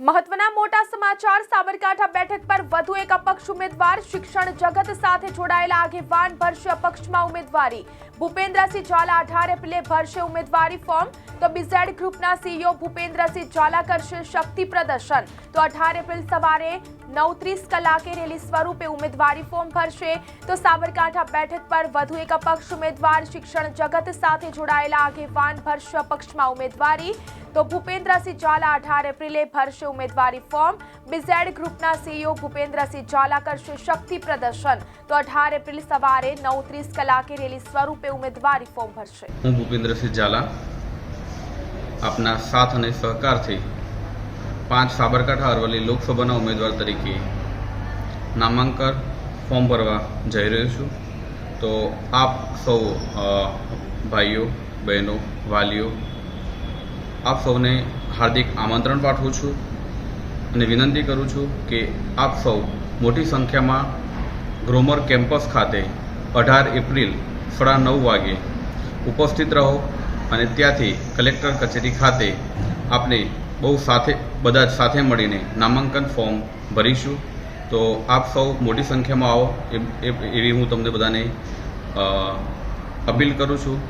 મહત્વના મોટા સમાચાર સાબરકાંઠા બેઠક પર વધુ એક અપક્ષ ઉમેદવાર શિક્ષણ જગત સાથે જોડાયેલા આગેવાન ભરશે અપક્ષમાં ઉમેદવારી. ભૂપેન્દ્રસિંહ ઝાલા અઢાર એપ્રિલે ભરશે ઉમેદવારી ફોર્મ તો બિઝેડ ગ્રુપના સીઈઓ ભૂપેન્દ્રસિંહ ઝાલા કરશે શક્તિ પ્રદર્શન. તો અઢાર એપ્રિલ સવારે નવ ત્રીસ કલાકે રેલી સ્વરૂપે ઉમેદવારી ફોર્મ ભરશે. તો સાબરકાંઠા બેઠક પર વધુ એક અપક્ષ ઉમેદવાર શિક્ષણ જગત સાથે જોડાયેલા આગેવાન ભરશે અપક્ષમાં ઉમેદવારી. તો ભૂપેન્દ્રસિંહ ઝાલા અઢાર એપ્રિલે ભરશે ઉમેદવારી ફોર્મ બિઝેડ ગ્રુપના સીઈઓ ભૂપેન્દ્રસિંહ ઝાલા કરશે શક્તિ પ્રદર્શન. તો અઢાર એપ્રિલ સવારે નવ ત્રીસ કલાકે રેલી સ્વરૂપે ઉમેદવારી ફોર્મ ભરશે. હું ભૂપેન્દ્રસિંહ ઝાલા, આપના સાથ અને સહકારથી પાંચ સાબરકાંઠા અરવલ્લી લોકસભાના ઉમેદવાર તરીકે નામાંકન ફોર્મ ભરવા જઈ રહ્યો છું. તો આપ સૌ ભાઈઓ, બહેનો, વાલીઓ, આપ સૌને હાર્દિક આમંત્રણ પાઠવું છું અને વિનંતી કરું છું કે આપ સૌ મોટી સંખ્યામાં ગ્રોમર કેમ્પસ ખાતે અઢાર એપ્રિલ સાડા નવ વાગે ઉપસ્થિત રહો અને ત્યાંથી કલેક્ટર કચેરી ખાતે આપણે બહુ સાથે, બધા જ સાથે મળીને નામાંકન ફોર્મ ભરીશું. તો આપ સૌ મોટી સંખ્યામાં આવો. એ- એવી હું તમને બધાને અપીલ કરું છું.